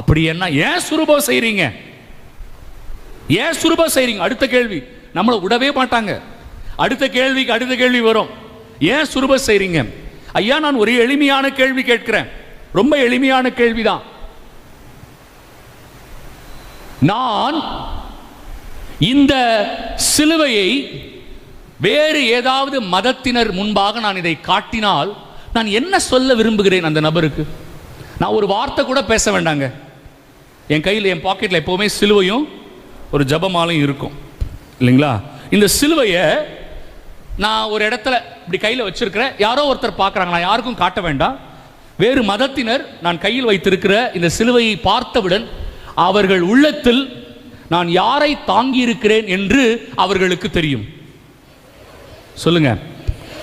அப்படி என்ன? ஏன் சுரூபம் செய்கிறீங்க ஏன் சுரூபம் செய்கிறீங்க அடுத்த கேள்வி. நம்மளை விடவே மாட்டாங்க. அடுத்த கேள்விக்கு அடுத்த கேள்வி வரும். ஏன் சுரூபம் செய்கிறீங்க ஐயா நான் ஒரு எளிமையான கேள்வி கேட்கிறேன். ரொம்ப எளிமையான கேள்விதான். நான் இந்த சிலுவையை வேறு ஏதாவது மதத்தினர் முன்பாக நான் இதை காட்டினால் நான் என்ன சொல்ல விரும்புகிறேன் அந்த நபருக்கு? நான் ஒரு வார்த்தை கூட பேச வேண்டாங்க. என் கையில் என் பாக்கெட்டில் எப்போவுமே சிலுவையும் ஒரு ஜபமாலையும் இருக்கும். இல்லைங்களா? இந்த சிலுவையை நான் ஒரு இடத்துல இப்படி கையில் வச்சிருக்கிறேன். யாரோ ஒருத்தர் பார்க்குறாங்க. நான் யாருக்கும் காட்ட வேண்டாம். வேறு மதத்தினர் நான் கையில் வைத்திருக்கிற இந்த சிலுவையை பார்த்தவுடன் அவர்கள் உள்ளத்தில் நான் யாரை தாங்கியிருக்கிறேன் என்று அவர்களுக்கு தெரியும். சொல்லுங்க.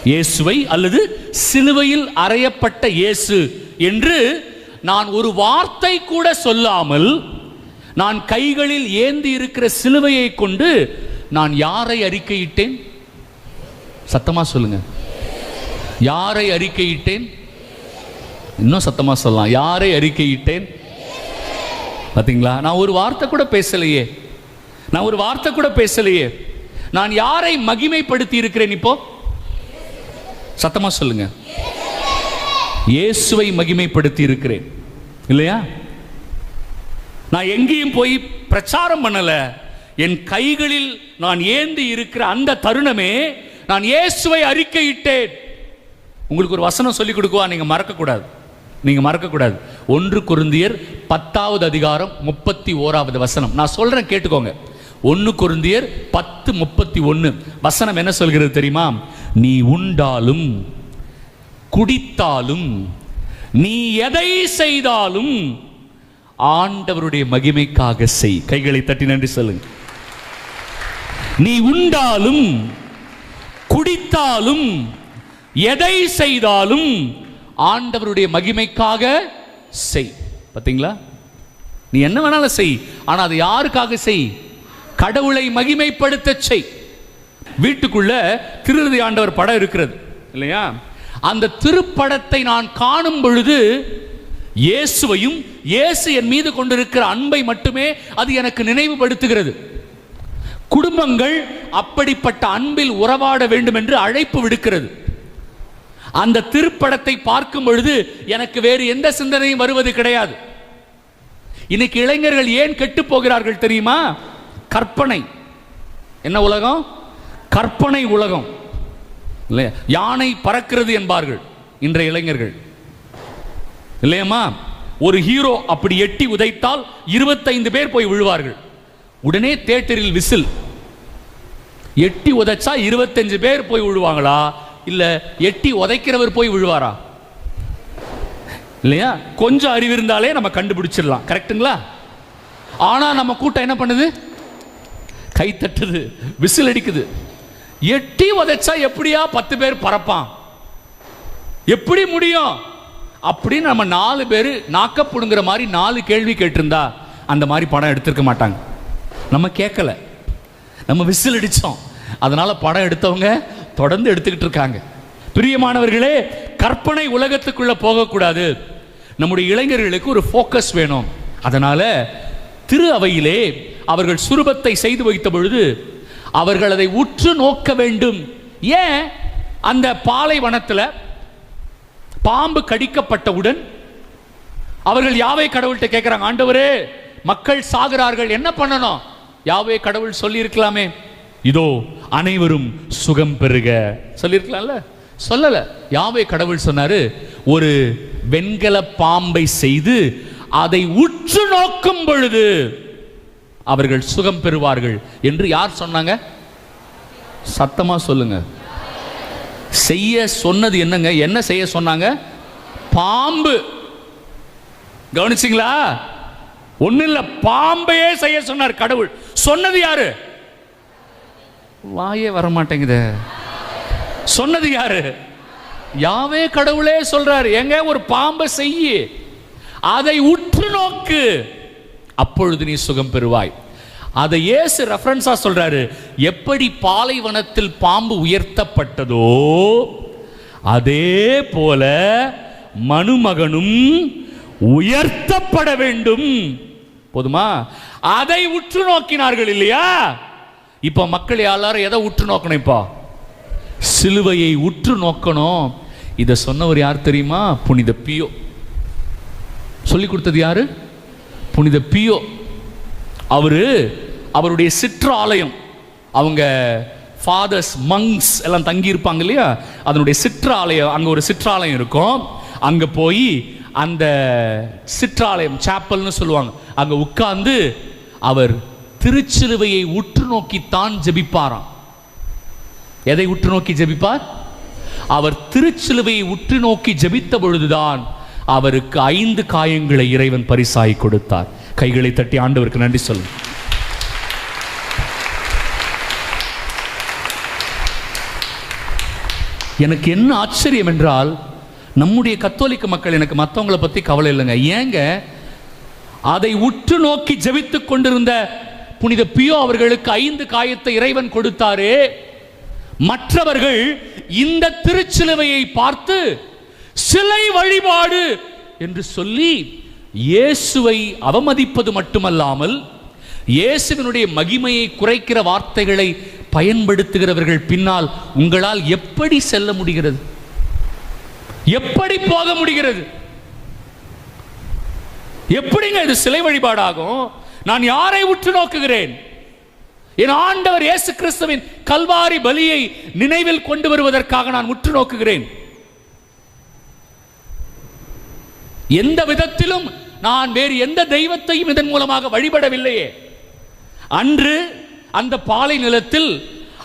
இயேசுவை அல்லது சிலுவையில் அறையப்பட்ட இயேசு என்று நான் ஒரு வார்த்தை கூட சொல்லாமல் நான் கைகளில் ஏந்தி இருக்கிற சிலுவையை கொண்டு நான் யாரை அறிக்கையிட்டேன்? சத்தமா சொல்லுங்க. யாரை அறிக்கையிட்டேன்? இன்னும் சத்தமா சொல்லலாம். யாரை அறிக்கையிட்டேன்? பாத்தீங்களா? நான் ஒரு வார்த்தை கூட பேசலையே. நான் ஒரு வார்த்தை கூட பேசலையே. நான் யாரை மகிமைப்படுத்தி இருக்கிறேன் இப்போ? சத்தமா சொல்லுங்க. இயேசுவை மகிமைப்படுத்தி இருக்கிறேன். இல்லையா? நான் எங்கேயும் போய் பிரச்சாரம் பண்ணல. என் கைகளில் நான் ஏந்தி இருக்கிற அந்த தருணமே நான் இயேசுவை அறிக்கையிட்டேன். உங்களுக்கு ஒரு வசனம் சொல்லி கொடுக்குவா? நீங்க மறக்க கூடாது நீங்க மறக்க கூடாது ஒன்று குருந்தியர் பத்தாவது அதிகாரம் முப்பத்தி ஓராவது வசனம். நான் சொல்றேன் கேட்டுக்கோங்க. ஒன்று குருந்தியர் பத்து முப்பத்தி ஒன்று வசனம் என்ன சொல்கிறது தெரியுமா? நீ உண்டாலும் குடித்தாலும் நீ எதை செய்தாலும் ஆண்டவருடைய மகிமைக்காக செய். கைகளை தட்டி நன்றி சொல்லுங்க. நீ உண்டாலும் குடித்தாலும் எதை செய்தாலும் ஆண்டவருடைய மகிமைக்காக செய். பார்த்தீங்களா நீ என்ன வேணாலும் செய் ஆனா அது யாருக்காக செய்? கடவுளை மகிமைப்படுத்த செய். வீட்டுக்குள்ள திருதி ஆண்டவர் படம் இருக்கிறது இல்லையா? அந்த திருப்படத்தை நான் காணும் பொழுது இயேசுவையும் இயேசு என் மீது கொண்டிருக்கிற அன்பை மட்டுமே அது எனக்கு நினைவுபடுத்துகிறது. குடும்பங்கள் அப்படிப்பட்ட அன்பில் உறவாட வேண்டும் என்று அழைப்பு விடுக்கிறது. அந்த திருப்படத்தை பார்க்கும் பொழுது எனக்கு வேறு எந்த சிந்தனையும் வருவது கிடையாது. இன்னைக்கு இளைஞர்கள் ஏன் கெட்டு போகிறார்கள் தெரியுமா? கற்பனை. என்ன உலகம்? கற்பனை உலகம். இல்லையா? யானை பறக்கிறது என்பார்கள் இன்றைய இளைஞர்கள். இல்லையம்மா? ஒரு ஹீரோ அப்படி எட்டி உதைத்தால் இருபத்தைந்து பேர் போய் விழுவார்கள். உடனே தேட்டரில் விசில். எட்டி உதைச்சா இருபத்தஞ்சு பேர் போய் விழுவாங்களா? இல்ல எட்டி உதைக்கிறவர் போய் விழுவாரா? இல்லையா? கொஞ்சம் அறிவு இருந்தாலே நம்ம கண்டுபிடிச்சிடலாம். கரெக்ட்டுங்களா? ஆனா நம்ம கூட்டம் என்ன பண்ணுது? கை தட்டுது விசில் அடிக்குது. எட்டி உதைச்சா எப்படியா பத்து பேர் பறப்பான்? எப்படி முடியும்? அப்படின்னு நம்ம நாலு பேர் நாக்கப்புடுங்கிற மாதிரி நாலு கேள்வி கேட்டிருந்தா அந்த மாதிரி படம் எடுத்திருக்க மாட்டாங்க. நம்ம கேட்கல. நம்ம விசில் அடித்தோம் அதனால படம் எடுத்தவங்க தொடர்ந்து எடுத்துக்கிட்டு இருக்காங்க. பிரியமானவர்களே கற்பனை உலகத்துக்குள்ள போகக்கூடாது. நம்முடைய இளைஞர்களுக்கு ஒரு ஃபோக்கஸ் வேணும். அதனால திரு அவையிலே அவர்கள் சுரூபத்தை செய்து வைத்த பொழுது அவர்கள் அதை உற்று நோக்க வேண்டும். ஏன்? அந்த பாலைவனத்தில் பாம்பு கடிக்கப்பட்டவுடன் அவர்கள் யாவை கடவுள்கிட்ட கேட்கிறாங்க ஆண்டவரே மக்கள் சாகிறார்கள் என்ன பண்ணணும்? யாவே கடவுள் சொல்லியிருக்கலாமே. இதோ அனைவரும் சுகம் பெறுக. சொல்லியிருக்கலாம்ல? சொல்லல. யாவே கடவுள் சொன்னாரு ஒரு வெண்கல பாம்பை செய்து அதை உற்று நோக்கும் பொழுது அவர்கள் சுகம் பெறுவார்கள் என்று யார் சொன்னாங்க? சத்தமா சொல்லுங்க. செய்ய சொன்னது என்னங்க? என்ன செய்ய சொன்னாங்க? பாம்பு. கவனிச்சிங்களா? ஒண்ணு இல்ல பாம்பையே செய்ய சொன்னார் கடவுள். சொன்னது யாரு? வாயே வர மாட்டேங்குதே சொன்னது யாரு? யாவே கடவுளே சொல்றாரு. எங்க? ஒரு பாம்பை செய்யி. அதை உற்று நோக்கு. அப்பொழுது நீ சுகம் பெறுவாய். அதை ஏசு ரெஃபரன்ஸாக சொல்கிறாரு எப்படி பாலைவனத்தில் பாம்பு உயர்த்தப்பட்டதோ அதே போல மனுமகனும் உயர்த்தப்பட வேண்டும். போதுமா? அதை உற்று நோக்கினார்கள் இல்லையா? இப்போ மக்கள் எல்லாரும் எதை உற்று நோக்கணும் இப்போ? சிலுவையை உற்று நோக்கணும். இதை சொன்னவர் யார் தெரியுமா? புனித பியோ. சொல்லி கொடுத்தது யாரு? புனித பியோ அவர் அவருடைய சிற்றாலயம். அவங்க ஃபாதர்ஸ் மங்ஸ் எல்லாம் தங்கி இருப்பாங்க இல்லையா? அதனுடைய சிற்றாலயம் அங்கே ஒரு சிற்றாலயம் இருக்கும். அங்கே போய் அந்த சிற்றாலயம் சாப்பல்னு சொல்லுவாங்க. அங்கே உட்கார்ந்து அவர் திருச்சிலுவையை உற்று நோக்கித்தான் ஜெபிப்பாராம். எதை உற்று நோக்கி ஜெபிப்பார்? அவர் திருச்சிலுவையை உற்று நோக்கி ஜெபித்த பொழுதுதான் அவருக்கு ஐந்து காயங்களை இறைவன் பரிசாய் கொடுத்தார். கைகளை தட்டி ஆண்டவருக்கு நன்றி சொல்லும் எனக்கு என்ன ஆச்சரியம் என்றால் நம்முடைய கத்தோலிக்க மக்கள் எனக்கு மற்றவங்களை பத்தி கவலை இல்லைங்க. ஏங்க? அதை உற்று நோக்கி ஜெபித்துக் கொண்டிருந்த புனித பியோ அவர்களுக்கு ஐந்து காயத்தை இறைவன் கொடுத்தாரே. மற்றவர்கள் இந்த திருச்சிலுவையை பார்த்து சிலை வழிபாடு என்று சொல்லி இயேசுவை அவமதிப்பது மட்டுமல்லாமல் இயேசுவினுடைய மகிமையை குறைக்கிற வார்த்தைகளை பயன்படுத்துகிறவர்கள் பின்னால் உங்களால் எப்படி செல்ல முடிகிறது? எப்படி போக முடிகிறது? எப்படிங்க இது சிலை வழிபாடாகும்? நான் யாரை உற்று நோக்குகிறேன்? என் ஆண்டவர் இயேசு கிறிஸ்துவின் கல்வாரி பலியை நினைவில் கொண்டு வருவதற்காக நான் உற்று நோக்குகிறேன். எந்த விதத்திலும் நான் வேறு எந்த தெய்வத்தையும் இதன் மூலமாக வழிபடவில்லையே. அன்று அந்த பாலை நிலத்தில்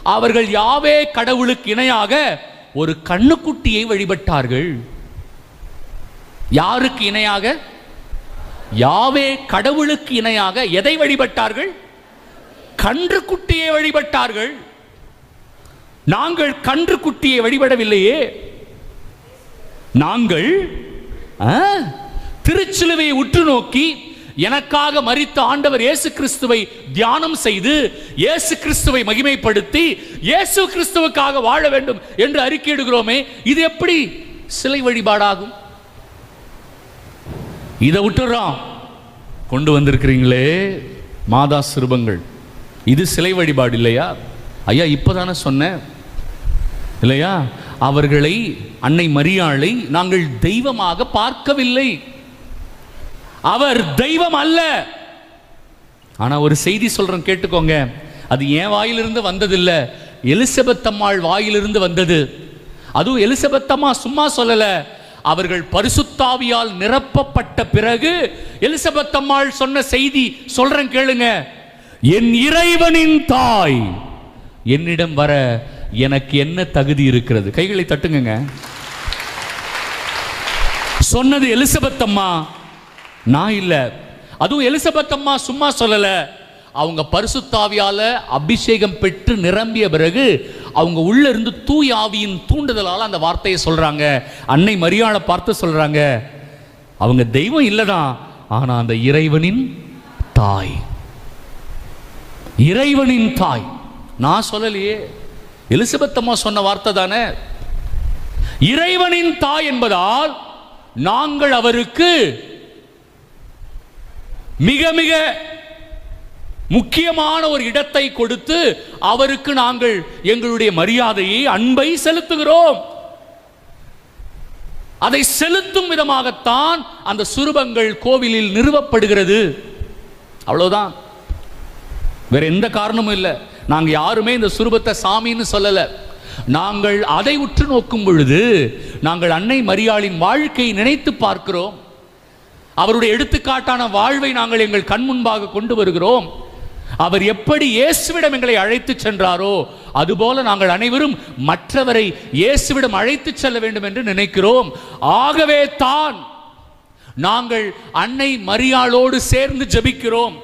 அவர்கள் யாவே கடவுளுக்கு இணையாக ஒரு கண்ணுக்குட்டியை வழிபட்டார்கள். யாருக்கு இணையாக? யாவே கடவுளுக்கு இணையாக எதை வழிபட்டார்கள்? கன்று குட்டியை வழிபட்டார்கள். நாங்கள் கன்று குட்டியை வழிபடவில்லையே. நாங்கள் திருச்சிலுவையை உற்று நோக்கி எனக்காக மரித்த ஆண்டவர் இயேசு கிறிஸ்துவை தியானம் செய்து இயேசு கிறிஸ்துவை மகிமைப்படுத்தி இயேசு கிறிஸ்துவுக்காக வாழ வேண்டும் என்று அறிக்கையிடுகிறோமே இது எப்படி சிலை வழிபாடாகும்? இதை விட்டுறோம் கொண்டு வந்திருக்கிறீங்களே மாதா சிறுபங்கள். இது சிலை வழிபாடு இல்லையா? ஐயா இப்பதானே சொன்னேன். இல்லையா? அவர்களை அன்னை மரியாளை நாங்கள் தெய்வமாக பார்க்கவில்லை. அவர் தெய்வம் அல்ல. ஆனா ஒரு செய்தி சொல்றேன் கேட்டுக்கோங்க. அது என் வாயிலிருந்து வந்ததில்ல. எலிசபெத் அம்மாள் வாயிலிருந்து வந்தது. அதுவும் எலிசபெத் அம்மா சும்மா சொல்லல. அவர்கள் பரிசுத்தாவியால் நிரப்பப்பட்ட பிறகு எலிசபெத் அம்மாள் சொன்ன செய்தி சொல்றேன் கேளுங்க. என் இறைவனின் தாய் என்னிடம் வர எனக்கு என்ன தகுதி இருக்கிறது? கைகளை தட்டுங்க சொன்னது எலிசபெத் அம்மா. நான் இல்ல. அதுவும் எலிசபெத் அம்மா சும்மா சொல்லல. அவங்க பரிசுத்தாவியால அபிஷேகம் பெற்று நிரம்பிய பிறகு அவங்க உள்ள இருந்து தூய் ஆவியின் தூண்டுதலால் அந்த வார்த்தையை சொல்றாங்க. அன்னை மரியாதை பார்த்து சொல்றாங்க. அவங்க தெய்வம் இல்லைதான் ஆனா அந்த இறைவனின் தாய். இறைவனின் தாய். நான் சொல்லலையே. எலிசபெத் அம்மா சொன்ன வார்த்தை தானே? இறைவனின் தாய் என்பதால் நாங்கள் அவருக்கு மிக மிக முக்கியமான ஒரு இடத்தை கொடுத்து அவருக்கு நாங்கள் எங்களுடைய மரியாதையை அன்பை செலுத்துகிறோம். அதை செலுத்தும் விதமாகத்தான் அந்த சுரூபங்கள் கோவிலில் நிறுவப்படுகிறது. அவ்வளவுதான். வேற எந்த காரணமும் இல்லை. நாங்கள் யாருமே இந்த சுரூபத்தை சாமின்னு சொல்லலை. நாங்கள் அதை உற்று நோக்கும் பொழுது நாங்கள் அன்னை மரியாளின் வாழ்க்கையை நினைத்து பார்க்கிறோம். அவருடைய எடுத்துக்காட்டான வாழ்வை நாங்கள் எங்கள் கண் முன்பாக கொண்டு வருகிறோம். அவர் எப்படி இயேசுவிடம் எங்களை அழைத்து சென்றாரோ அதுபோல நாங்கள் அனைவரும் மற்றவரை இயேசுவிடம் அழைத்து செல்ல வேண்டும் என்று நினைக்கிறோம். ஆகவே தான் நாங்கள் அன்னை மரியாளோடு சேர்ந்து ஜெபிக்கிறோம்.